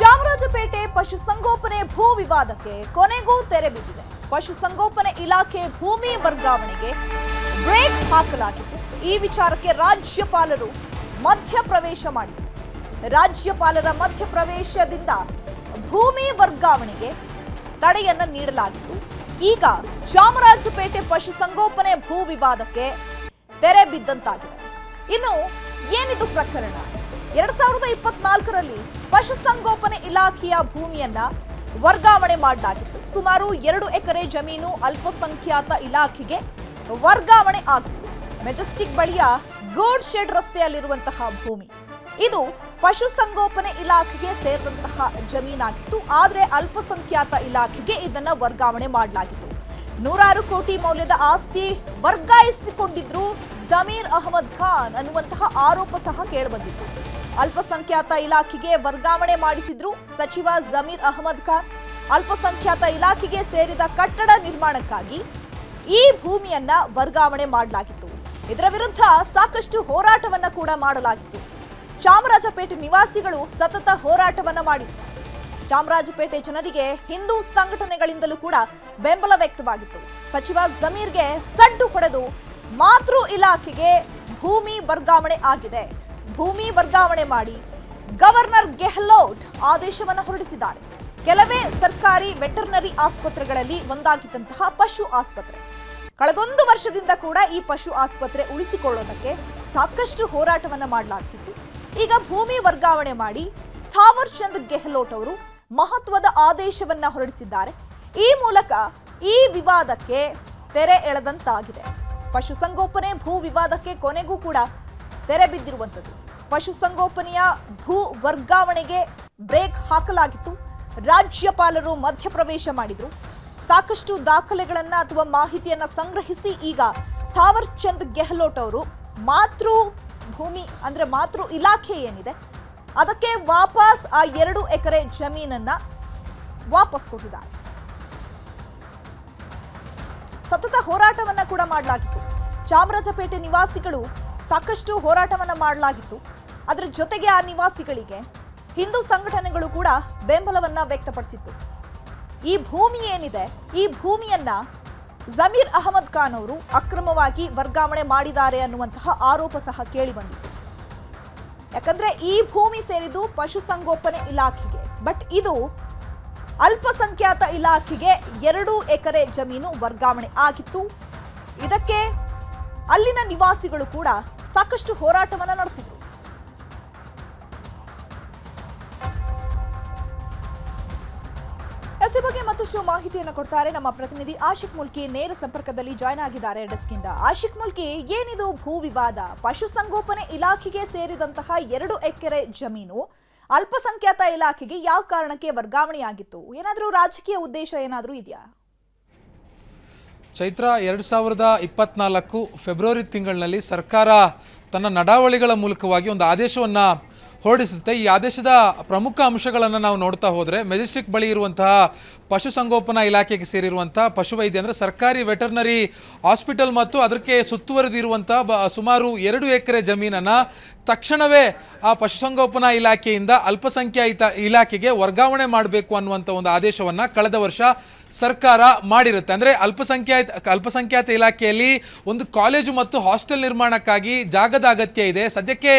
ಚಾಮರಾಜಪೇಟೆ ಪಶುಸಂಗೋಪನೆ ಭೂ ವಿವಾದಕ್ಕೆ ಕೊನೆಗೂ ತೆರೆ ಬಿದ್ದಿದೆ. ಪಶುಸಂಗೋಪನೆ ಇಲಾಖೆ ಭೂಮಿ ವರ್ಗಾವಣೆಗೆ ಬ್ರೇಕ್ ಹಾಕಲಾಗಿತ್ತು. ಈ ವಿಚಾರಕ್ಕೆ ರಾಜ್ಯಪಾಲರು ಮಧ್ಯಪ್ರವೇಶ ಮಾಡಿದರು. ರಾಜ್ಯಪಾಲರ ಮಧ್ಯಪ್ರವೇಶದಿಂದ ಭೂಮಿ ವರ್ಗಾವಣೆಗೆ ತಡೆಯನ್ನು ನೀಡಲಾಗಿತ್ತು. ಈಗ ಚಾಮರಾಜಪೇಟೆ ಪಶುಸಂಗೋಪನೆ ಭೂ ವಿವಾದಕ್ಕೆ ತೆರೆ ಬಿದ್ದಂತಾಗಿದೆ. ಇನ್ನು ಏನಿದು ಪ್ರಕರಣ? ಎರಡ್ ಸಾವಿರದ ಇಪ್ಪತ್ನಾಲ್ಕರಲ್ಲಿ ಪಶುಸಂಗೋಪನೆ ಇಲಾಖೆಯ ಭೂಮಿಯನ್ನ ವರ್ಗಾವಣೆ ಮಾಡಲಾಗಿತ್ತು. ಸುಮಾರು ಎರಡು ಎಕರೆ ಜಮೀನು ಅಲ್ಪಸಂಖ್ಯಾತ ಇಲಾಖೆಗೆ ವರ್ಗಾವಣೆ ಆಗಿತ್ತು. ಮೆಜೆಸ್ಟಿಕ್ ಬಳಿಯ ಗೋಡ್ ಶೆಡ್ ರಸ್ತೆಯಲ್ಲಿರುವಂತಹ ಭೂಮಿ. ಇದು ಪಶುಸಂಗೋಪನೆ ಇಲಾಖೆಗೆ ಸೇರಿದಂತಹ ಜಮೀನಾಗಿತ್ತು. ಆದರೆ ಅಲ್ಪಸಂಖ್ಯಾತ ಇಲಾಖೆಗೆ ಇದನ್ನ ವರ್ಗಾವಣೆ ಮಾಡಲಾಗಿತ್ತು. ನೂರಾರು ಕೋಟಿ ಮೌಲ್ಯದ ಆಸ್ತಿ ವರ್ಗಾಯಿಸಿಕೊಂಡಿದ್ರು ಜಮೀರ್ ಅಹಮದ್ ಖಾನ್ ಅನ್ನುವಂತಹ ಆರೋಪ ಸಹ ಕೇಳಿಬಂದಿತ್ತು ಅಲ್ಪಸಂಖ್ಯಾತ ಇಲಾಖೆಗೆ ವರ್ಗಾವಣೆ ಮಾಡಿಸಿದ್ರು ಸಚಿವ ಜಮೀರ್ ಅಹಮದ್ ಖಾನ್. ಅಲ್ಪಸಂಖ್ಯಾತ ಇಲಾಖೆಗೆ ಸೇರಿದ ಕಟ್ಟಡ ನಿರ್ಮಾಣಕ್ಕಾಗಿ ಈ ಭೂಮಿಯನ್ನ ವರ್ಗಾವಣೆ ಮಾಡಲಾಗಿತ್ತು. ಇದರ ವಿರುದ್ಧ ಸಾಕಷ್ಟು ಹೋರಾಟವನ್ನ ಕೂಡ ಮಾಡಲಾಗಿತ್ತು. ಚಾಮರಾಜಪೇಟೆ ನಿವಾಸಿಗಳು ಸತತ ಹೋರಾಟವನ್ನ ಮಾಡಿ ಚಾಮರಾಜಪೇಟೆ ಜನರಿಗೆ ಹಿಂದೂ ಸಂಘಟನೆಗಳಿಂದಲೂ ಕೂಡ ಬೆಂಬಲ ವ್ಯಕ್ತವಾಗಿತ್ತು. ಸಚಿವ ಜಮೀರ್ಗೆ ಸಡ್ಡು ಹೊಡೆದು ಮಾತೃ ಇಲಾಖೆಗೆ ಭೂಮಿ ವರ್ಗಾವಣೆ ಆಗಿದೆ. ಭೂಮಿ ವರ್ಗಾವಣೆ ಮಾಡಿ ಗವರ್ನರ್ ಗೆಹ್ಲೋಟ್ ಆದೇಶವನ್ನು ಹೊರಡಿಸಿದ್ದಾರೆ. ಕೆಲವೇ ಸರ್ಕಾರಿ ವೆಟರ್ನರಿ ಆಸ್ಪತ್ರೆಗಳಲ್ಲಿ ಒಂದಾಗಿದ್ದಂತಹ ಪಶು ಆಸ್ಪತ್ರೆ. ಕಳೆದೊಂದು ವರ್ಷದಿಂದ ಕೂಡ ಈ ಪಶು ಆಸ್ಪತ್ರೆ ಉಳಿಸಿಕೊಳ್ಳೋದಕ್ಕೆ ಸಾಕಷ್ಟು ಹೋರಾಟವನ್ನು ಮಾಡಲಾಗ್ತಿತ್ತು. ಈಗ ಭೂಮಿ ವರ್ಗಾವಣೆ ಮಾಡಿ ಥಾವರ್ ಚಂದ್ ಗೆಹ್ಲೋಟ್ ಅವರು ಮಹತ್ವದ ಆದೇಶವನ್ನ ಹೊರಡಿಸಿದ್ದಾರೆ. ಈ ಮೂಲಕ ಈ ವಿವಾದಕ್ಕೆ ತೆರೆ ಎಳೆದಂತಾಗಿದೆ. ಪಶುಸಂಗೋಪನೆ ಭೂ ವಿವಾದಕ್ಕೆ ಕೊನೆಗೂ ಕೂಡ ತೆರೆ ಬಿದ್ದಿರುವಂಥದ್ದು. ಪಶುಸಂಗೋಪನೆಯ ಭೂ ವರ್ಗಾವಣೆಗೆ ಬ್ರೇಕ್ ಹಾಕಲಾಗಿತ್ತು. ರಾಜ್ಯಪಾಲರು ಮಧ್ಯಪ್ರವೇಶ ಮಾಡಿದ್ರು. ಸಾಕಷ್ಟು ದಾಖಲೆಗಳನ್ನು ಅಥವಾ ಮಾಹಿತಿಯನ್ನು ಸಂಗ್ರಹಿಸಿ ಈಗ ಥಾವರ್ ಚಂದ್ ಗೆಹ್ಲೋಟ್ ಅವರು ಮಾತೃ ಭೂಮಿ ಅಂದ್ರೆ ಮಾತೃ ಇಲಾಖೆ ಏನಿದೆ, ಅದಕ್ಕೆ ವಾಪಸ್ ಆ ಎರಡು ಎಕರೆ ಜಮೀನನ್ನ ವಾಪಸ್ ಕೊಟ್ಟಿದ್ದಾರೆ. ಸತತ ಹೋರಾಟವನ್ನ ಕೂಡ ಮಾಡಲಾಗಿತ್ತು. ಚಾಮರಾಜಪೇಟೆ ನಿವಾಸಿಗಳು ಸಾಕಷ್ಟು ಹೋರಾಟವನ್ನ ಮಾಡಲಾಗಿತ್ತು. ಅದರ ಜೊತೆಗೆ ಆ ನಿವಾಸಿಗಳಿಗೆ ಹಿಂದೂ ಸಂಘಟನೆಗಳು ಕೂಡ ಬೆಂಬಲವನ್ನ ವ್ಯಕ್ತಪಡಿಸಿತ್ತು. ಈ ಭೂಮಿ ಏನಿದೆ, ಈ ಭೂಮಿಯನ್ನ ಜಮೀರ್ ಅಹಮದ್ ಖಾನ್ ಅವರು ಅಕ್ರಮವಾಗಿ ವರ್ಗಾವಣೆ ಮಾಡಿದ್ದಾರೆ ಅನ್ನುವಂತಹ ಆರೋಪ ಸಹ ಕೇಳಿ ಬಂದಿತ್ತು. ಯಾಕಂದ್ರೆ ಈ ಭೂಮಿ ಸೇರಿದ್ದು ಪಶುಸಂಗೋಪನೆ ಇಲಾಖೆಗೆ, ಬಟ್ ಇದು ಅಲ್ಪಸಂಖ್ಯಾತ ಇಲಾಖೆಗೆ ಎರಡು ಎಕರೆ ಜಮೀನು ವರ್ಗಾವಣೆ ಆಗಿತ್ತು. ಇದಕ್ಕೆ ಅಲ್ಲಿನ ನಿವಾಸಿಗಳು ಕೂಡ ಸಾಕಷ್ಟು ಹೋರಾಟವನ್ನ ನಡೆಸಿದ್ರು. ಈ ಬಗ್ಗೆ ಮತ್ತಷ್ಟು ಮಾಹಿತಿಯನ್ನು ಕೊಡ್ತಾರೆ ನಮ್ಮ ಪ್ರತಿನಿಧಿ ಆಶಿಕ್ ಮುಲ್ಕಿ ನೇರ ಸಂಪರ್ಕದಲ್ಲಿ ಜಾಯ್ನ್ ಆಗಿದ್ದಾರೆ ಡೆಸ್ಕ್ ಇಂದ ಆಶಿಕ್ ಮುಲ್ಕಿ, ಏನಿದು ಭೂ ವಿವಾದ? ಪಶುಸಂಗೋಪನೆ ಇಲಾಖೆಗೆ ಸೇರಿದಂತಹ ಎರಡು ಎಕರೆ ಜಮೀನು ಅಲ್ಪಸಂಖ್ಯಾತ ಇಲಾಖೆಗೆ ಯಾವ ಕಾರಣಕ್ಕೆ ವರ್ಗಾವಣೆಯಾಗಿತ್ತು? ಏನಾದರೂ ರಾಜಕೀಯ ಉದ್ದೇಶ ಏನಾದರೂ ಇದೆಯಾ? ಚೈತ್ರ ಎರಡು ಸಾವಿರದ ಇಪ್ಪತ್ನಾಲ್ಕು ಫೆಬ್ರವರಿ ತಿಂಗಳಿನಲ್ಲಿ ಸರ್ಕಾರ ತನ್ನ ನಡಾವಳಿಗಳ ಮೂಲಕವಾಗಿ ಒಂದು ಆದೇಶವನ್ನು ಹೊರಡಿಸುತ್ತೆ. ಈ ಆದೇಶದ ಪ್ರಮುಖ ಅಂಶಗಳನ್ನು ನಾವು ನೋಡ್ತಾ ಹೋದರೆ, ಮೆಜೆಸ್ಟಿಕ್ ಬಳಿ ಇರುವಂತಹ ಪಶುಸಂಗೋಪನಾ ಇಲಾಖೆಗೆ ಸೇರಿರುವಂತಹ ಪಶುವೈದ್ಯ ಅಂದರೆ ಸರ್ಕಾರಿ ವೆಟರ್ನರಿ ಹಾಸ್ಪಿಟಲ್ ಮತ್ತು ಅದಕ್ಕೆ ಸುತ್ತುವರೆದಿರುವಂಥ ಸುಮಾರು ಎರಡು ಎಕರೆ ಜಮೀನನ್ನು ತಕ್ಷಣವೇ ಆ ಪಶುಸಂಗೋಪನಾ ಇಲಾಖೆಯಿಂದ ಅಲ್ಪಸಂಖ್ಯಾತ ಇಲಾಖೆಗೆ ವರ್ಗಾವಣೆ ಮಾಡಬೇಕು ಅನ್ನುವಂಥ ಒಂದು ಆದೇಶವನ್ನು ಕಳೆದ ವರ್ಷ ಸರ್ಕಾರ ಮಾಡಿರುತ್ತೆ. ಅಂದರೆ ಅಲ್ಪಸಂಖ್ಯಾತ ಅಲ್ಪಸಂಖ್ಯಾತ ಇಲಾಖೆಯಲ್ಲಿ ಒಂದು ಕಾಲೇಜು ಮತ್ತು ಹಾಸ್ಟೆಲ್ ನಿರ್ಮಾಣಕ್ಕಾಗಿ ಜಾಗದ ಅಗತ್ಯ ಇದೆ. ಸದ್ಯಕ್ಕೆ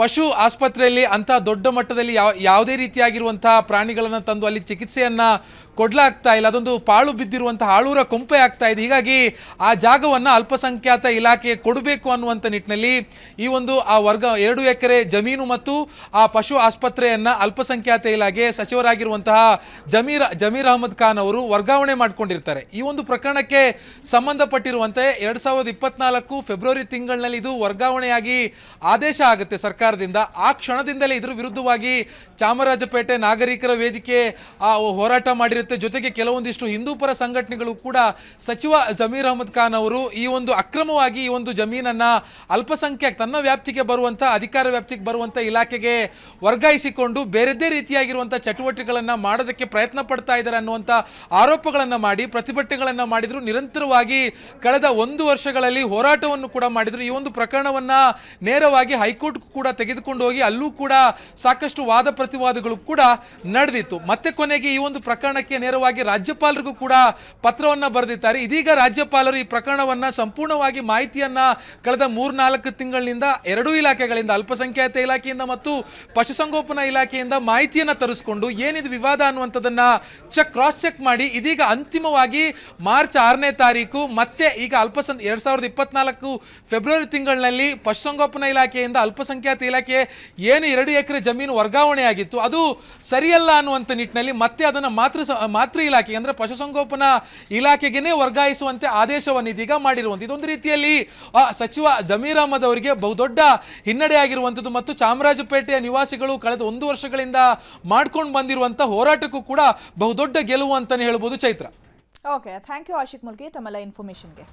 ಪಶು ಆಸ್ಪತ್ರೆಯಲ್ಲಿ ಅಂಥ ದೊಡ್ಡ ಮಟ್ಟದಲ್ಲಿ ಯಾವ, ಯಾವುದೇ ರೀತಿಯಾಗಿರುವಂಥ ಪ್ರಾಣಿಗಳನ್ನು ತಂದು ಅಲ್ಲಿ ಚಿಕಿತ್ಸೆಯನ್ನು ಕೊಡಲಾಗ್ತಾ ಇಲ್ಲ. ಅದೊಂದು ಪಾಳು ಬಿದ್ದಿರುವಂಥ ಆಳೂರ ಕೊಂಪೆ ಆಗ್ತಾ ಇದೆ. ಹೀಗಾಗಿ ಆ ಜಾಗವನ್ನು ಅಲ್ಪಸಂಖ್ಯಾತ ಇಲಾಖೆ ಕೊಡಬೇಕು ಅನ್ನುವಂಥ ನಿಟ್ಟಿನಲ್ಲಿ ಈ ಒಂದು ಆ ವರ್ಗ ಎಕರೆ ಜಮೀನು ಮತ್ತು ಆ ಪಶು ಆಸ್ಪತ್ರೆಯನ್ನು ಅಲ್ಪಸಂಖ್ಯಾತ ಇಲಾಖೆ ಸಚಿವರಾಗಿರುವಂತಹ ಜಮೀರ್ ಜಮೀರ್ ಅಹಮದ್ ಖಾನ್ ಅವರು ವರ್ಗಾವಣೆ ಮಾಡಿಕೊಂಡಿರ್ತಾರೆ. ಈ ಒಂದು ಪ್ರಕರಣಕ್ಕೆ ಸಂಬಂಧಪಟ್ಟಿರುವಂತೆ ಎರಡು ಸಾವಿರದ ಇಪ್ಪತ್ನಾಲ್ಕು ಫೆಬ್ರವರಿ ತಿಂಗಳಿನಲ್ಲಿ ಇದು ವರ್ಗಾವಣೆಯಾಗಿ ಆದೇಶ ಆಗುತ್ತೆ ಸರ್ಕಾರದಿಂದ. ಆ ಕ್ಷಣದಿಂದಲೇ ಇದರ ವಿರುದ್ಧವಾಗಿ ಚಾಮರಾಜಪೇಟೆ ನಾಗರಿಕರ ವೇದಿಕೆ ಹೋರಾಟ ಮಾಡಿರುತ್ತೆ. ಜೊತೆಗೆ ಕೆಲವೊಂದಿಷ್ಟು ಹಿಂದೂಪರ ಸಂಘಟನೆಗಳು ಕೂಡ ಸಚಿವ ಜಮೀರ್ ಅಹಮದ್ ಖಾನ್ ಅವರು ಈ ಒಂದು ಅಕ್ರಮವಾಗಿ ಈ ಒಂದು ಜಮೀನನ್ನ ಅಲ್ಪಸಂಖ್ಯಾತ ತನ್ನ ವ್ಯಾಪ್ತಿಗೆ ಬರುವಂಥ ಅಧಿಕಾರ ವ್ಯಾಪ್ತಿಗೆ ಬರುವಂಥ ಇಲಾಖೆಗೆ ವರ್ಗಾಯಿಸಿಕೊಂಡು ಬೇರೆದೇ ರೀತಿಯಾಗಿರುವಂಥ ಚಟುವಟಿಕೆಗಳನ್ನು ಮಾಡೋದಕ್ಕೆ ಪ್ರಯತ್ನ ಪಡ್ತಾ ಇದ್ದಾರೆ ಅನ್ನುವಂಥ ಆರೋಪಗಳನ್ನು ಮಾಡಿ, ಪ್ರತಿಭಟನೆಗಳನ್ನು ಮಾಡಿದರು. ನಿರಂತರವಾಗಿ ಕಳೆದ ಒಂದು ವರ್ಷಗಳಲ್ಲಿ ಹೋರಾಟವನ್ನು ಕೂಡ ಮಾಡಿದರು. ಈ ಒಂದು ಪ್ರಕರಣವನ್ನು ನೇರವಾಗಿ ಹೈಕೋರ್ಟ್ ಕೂಡ ತೆಗೆದುಕೊಂಡು ಹೋಗಿ ಅಲ್ಲೂ ಕೂಡ ಸಾಕಷ್ಟು ವಾದ ಪ್ರತಿವಾದಗಳು ಕೂಡ ನಡೆದಿತ್ತು. ಮತ್ತೆ ಕೊನೆಗೆ ಈ ಒಂದು ಪ್ರಕರಣಕ್ಕೆ ನೇರವಾಗಿ ರಾಜ್ಯಪಾಲರಿಗೂ ಕೂಡ ಪತ್ರವನ್ನು ಬರೆದಿದ್ದಾರೆ. ಇದೀಗ ರಾಜ್ಯಪಾಲರು ಈ ಪ್ರಕರಣವನ್ನು ಸಂಪೂರ್ಣವಾಗಿ ಮಾಹಿತಿಯನ್ನು ಕಳೆದ ಮೂರ್ನಾಲ್ಕು ತಿಂಗಳಿನಿಂದ ಎರಡೂ ಇಲಾಖೆಗಳಿಂದ ಅಲ್ಪಸಂಖ್ಯಾತ ಇಲಾಖೆಯಿಂದ ಮತ್ತು ಪಶುಸಂಗೋಪನಾ ಇಲಾಖೆಯಿಂದ ಮಾಹಿತಿಯನ್ನು ತರಿಸ್ಕೊಂಡು ಏನಿದು ವಿವಾದ ಅನ್ನುವಂಥದ್ದನ್ನ ಚೆಕ್ ಕ್ರಾಸ್ ಚೆಕ್ ಮಾಡಿ ಇದೀಗ ಅಂತಿಮವಾಗಿ ಮಾರ್ಚ್ ಆರನೇ ತಾರೀಕು ಮತ್ತೆ ಈಗ ಅಲ್ಪಸಂ, ಎರಡ್ ಸಾವಿರದ ಇಪ್ಪತ್ನಾಲ್ಕು ಫೆಬ್ರವರಿ ತಿಂಗಳಿನಲ್ಲಿ ಪಶುಸಂಗೋಪನಾ ಇಲಾಖೆಯಿಂದ ಅಲ್ಪಸಂಖ್ಯಾತ ಇಲಾಖೆ ಏನು ಎರಡು ಎಕರೆ ಜಮೀನು ವರ್ಗಾವಣೆ ಆಗಿತ್ತು ಅದು ಸರಿಯಲ್ಲ ಅನ್ನುವಂಥ ನಿಟ್ಟಿನಲ್ಲಿ ಮತ್ತೆ ಅದನ್ನು ಮಾತೃ ಮಾತೃ ಇಲಾಖೆ ಅಂದರೆ ಪಶುಸಂಗೋಪನಾ ಇಲಾಖೆಗೇನೆ ವರ್ಗಾಯಿಸುವಂತೆ ಆದೇಶವನ್ನು ಇದೀಗ ಮಾಡಿರುವಂಥ ಇದೊಂದು ರೀತಿಯಲ್ಲಿ ಸಚಿವ ಜಮೀರ್ ಅಹಮದ್ ಅವರಿಗೆ ಬಹುದೊಡ್ಡ ಹಿನ್ನಡೆ ಆಗಿರುವಂಥದ್ದು ಮತ್ತು ಚಾಮರಾಜಪೇಟೆಯ ನಿವಾಸಿಗಳು ಕಳೆದ ಒಂದು ವರ್ಷಗಳಿಂದ ಮಾಡ್ಕೊಂಡು ಬಂದಿರುವಂಥ ಹೋರಾಟಕ್ಕೂ ಕೂಡ ಬಹುದೊಡ್ಡ ಗೆಲುವು ಅಂತಲೇ ಹೇಳ್ಬೋದು Chaitra. Okay thank you Ashik Mulki ತಮ್ಮೆಲ್ಲ ಇನ್ಫಾರ್ಮೇಷನ್ಗೆ